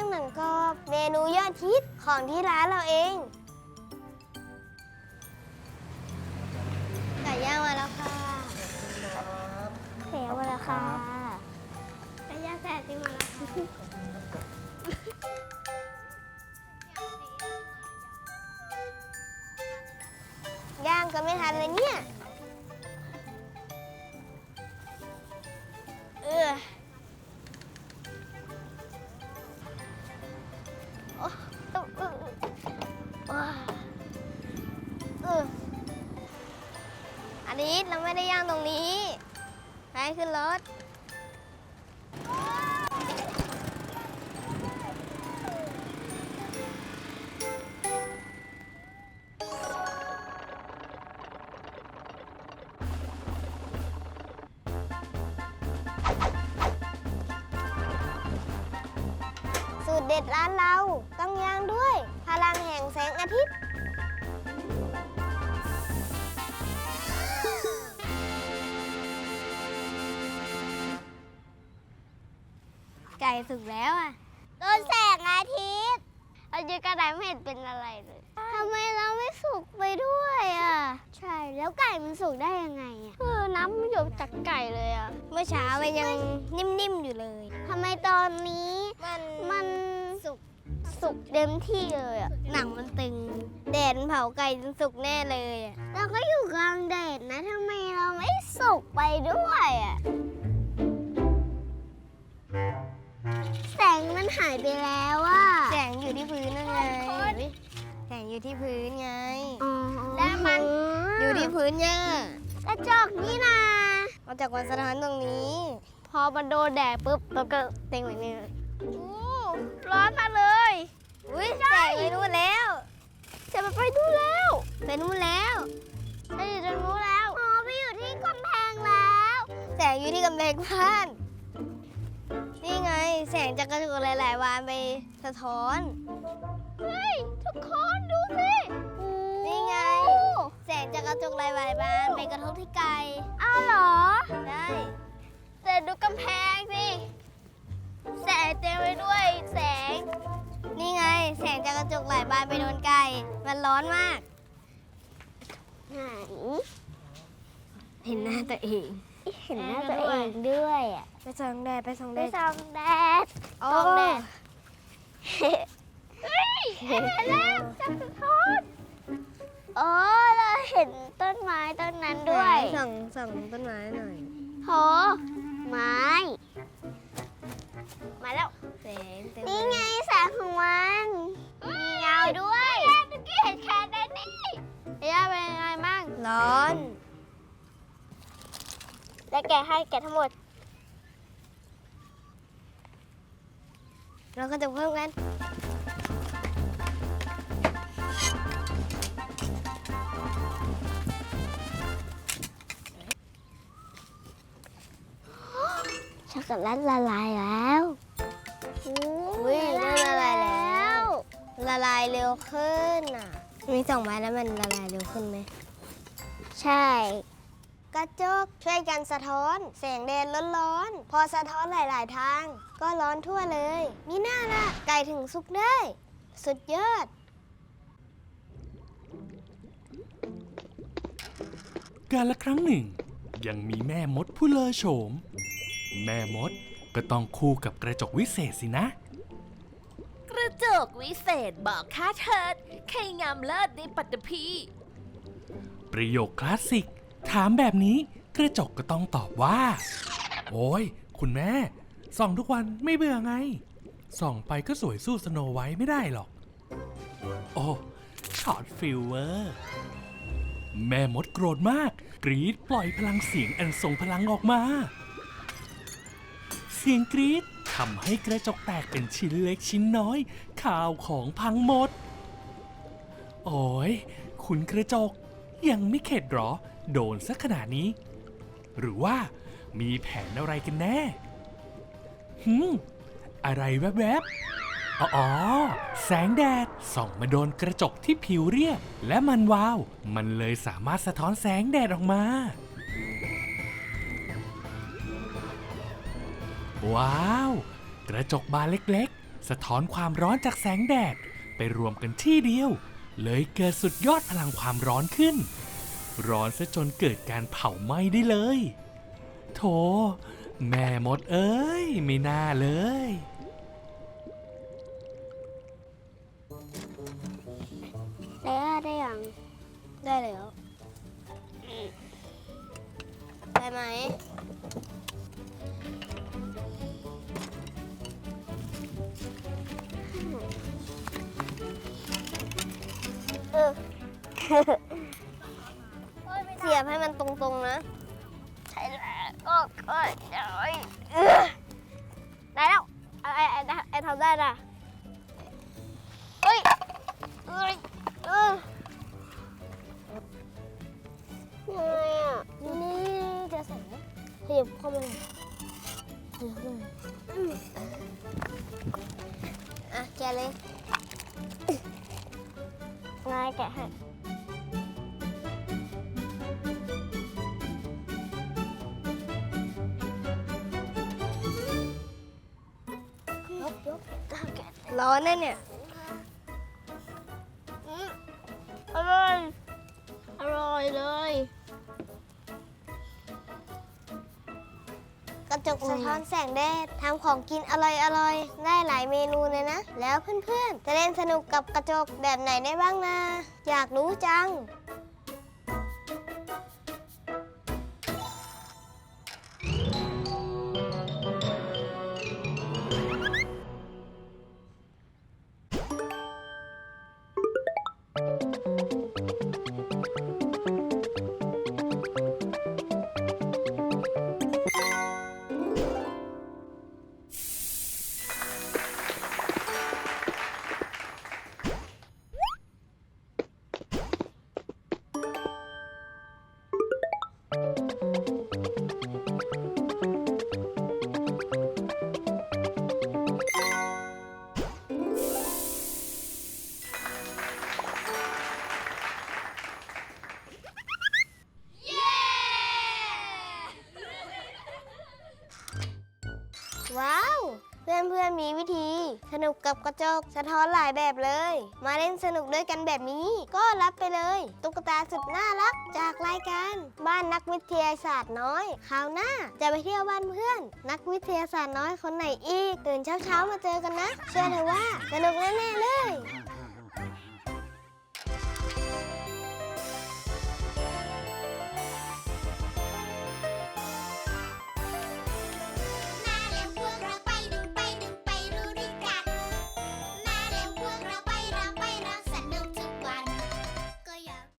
างหนังกรอบเมนูยอดฮิตของที่ร้านเราเองไก่ย่างมาแล้วค่ะไก่ย่างมาแล้วค่ะไก่ย่างแซ่บที่มาแล้วค่ะย่างก็ไม่ทันเลยเนี่ย อันนี้เราไม่ได้ย่างตรงนี้ ไปขึ้นรถสูตรเด็ดร้านเราต้องย่างด้วย พลังแห่งแสงอาทิตย์ ไก่สุกแล้วอะ โดนแสงอาทิตย์เอาเยอะกระไดไม่เห็นเป็นอะไรเลยทำไมเราไม่สุกไปด้วยอะ ใช่ แล้วไก่มันสุกได้ยังไงอะเออน้ำมันหยดจากไก่เลยอะ เมื่อเช้ามันยังนิ่มๆอยู่เลยทำไมตอนนี้มันมันสุกสุกเต็มที่เลยอะ หนังมันตึง แดดมันเผาไก่จนสุกแน่เลยอะ เราก็อยู่กลางแดดนะทำไมเราไม่สุกไปด้วยอะ แสงมันหายไปแล้วอะแสงอยู่ที่พื้นนั่นไงแสงอยู่ที่พื้นไง แล้วมันอยู่ที่พื้นเนี่ยกระจกนี่นะมาจากวันสถานตรงนี้ พอมันโดนแดดปุ๊บเราก็เต็งแบบนี้โอ้ร้อนมากเลยอุ้ยแสงไปนู่นแล้วจะไปไปนู่นแล้วไปนู่นแล้วจะอยู่ตรงนู้นแล้วอ๋อไปอยู่ที่กำแพงแล้ว แสงอยู่ที่กำแพงบ้านนี่ไง แสงจากกระจกหลาย ๆ วานไปสะท้อน เฮ้ย ทุกคนดูสินี่ไง แสงจากกระจกหลาย ๆ วานไปกระทบที่ไก่อ้าวเหรอ ได้ แต่ดูกำแพงสิ แสงเต็มไปด้วยแสง นี่ไง แสงจากกระจกหลายบานไปโดนไก่มันร้อนมาก ไหน เห็นหน้าตัวเอง เห็นหน้าตัวเองด้วยอะไปส่องแดดไปส่องแดไปดส่องแดดส่องแดดเฮ้ยเห็นแล้วจับสะท้อนโอ้เราเห็นต้นไม้ต้นนั้นด้วยส่องส่องต้นไม้หน่อยโหไม้ มาแล้วแสงเต็มนี่ไงแสงของมันมีเงาด้วยเมื่อกี้เห็นแค่นั้นนี่เฮียเป็นยังไงบ้างร้อน และแกะให้แกะทั้งหมด เราก็จะเพิ่มกัน ช็อกโกแลตละลายแล้วอุ้ยเริ่มละลายแล้ว ละลายเร็วขึ้นอะ มีสองไม้แล้วมันละลายเร็วขึ้นไหม ใช่ กระจกช่วยกันสะท้อน แสงแดดร้อนๆ พอสะท้อนหลาย ๆ ทาง ก็ร้อนทั่วเลย มีหน้าละไก่ถึงสุกได้ สุดยอด กาลครั้งหนึ่ง ยังมีแม่มดผู้เลอโฉม แม่มดก็ต้องคู่กับกระจกวิเศษสินะ กระจกวิเศษบอกข้าเถิดใครงามเลิศในปัตตภีประโยคคลาสสิก ถามแบบนี้กระจกก็ต้องตอบว่า โอ้ย คุณแม่ ส่องทุกวันไม่เบื่อไง ส่องไปก็สวยสู้สโนไวท์ไม่ได้หรอก โอ้ช็อตฟิลเวอร์ แม่มดโกรธมาก กรีดปล่อยพลังเสียงอันทรงพลังออกมา เสียงกรีดทำให้กระจกแตกเป็นชิ้นเล็กชิ้นน้อย ข่าวของพังหมด โอ้ย คุณกระจกยังไม่เข็ดหรอ โดนสักขนาดนี้ หรือว่ามีแผนอะไรกันแน่หืมอะไรแวบๆ อ๋อ แสงแดดส่องมาโดนกระจกที่ผิวเรียบ และมันวาว มันเลยสามารถสะท้อนแสงแดดออกมา ว้าว กระจกบานเล็กๆ สะท้อนความร้อนจากแสงแดดไปรวมกันที่เดียว เลยเกิดสุดยอดพลังความร้อนขึ้น ร้อนซะจนเกิดการเผาไหม้ได้เลย โถ แม่มดเอ้ย ไม่น่าเลยแล้วได้ยัง ได้แล้วได้ไหมเออ สียบให้มันตรงๆนะ ใช่แล้วก็ก็เดี๋ยวเออได้แล้วไอ้ไอ้ไอ้ไอ้ทำได้น่ะเอ้ยเอ้ยเออยังไงอะนี่จะใส่ไหมขยับเข้ามาหน่อยขยับเข้ามาหน่อยอะแกะเลยนายแกะให้ ร้อนแน่เนี่ยอืมอร่อย อร่อยเลย กระจกสะท้อนแสงแดดทำของกินอร่อยๆได้หลายเมนูเลยนะ แล้วเพื่อนๆ จะเล่นสนุกกับกระจกแบบไหนได้บ้างนะ อยากรู้จัง กับกระจก สะท้อนหลายแบบเลย มาเล่นสนุกด้วยกันแบบนี้ ก็รับไปเลย ตุ๊กตาสุดน่ารักจากรายการ บ้านนักวิทยาศาสตร์น้อยคราวหน้าจะไปเที่ยวบ้านเพื่อน นักวิทยาศาสตร์น้อยคนไหนอีกตื่นเช้าๆมาเจอกันนะ เชื่อเถอะว่าสนุกแน่ๆเลย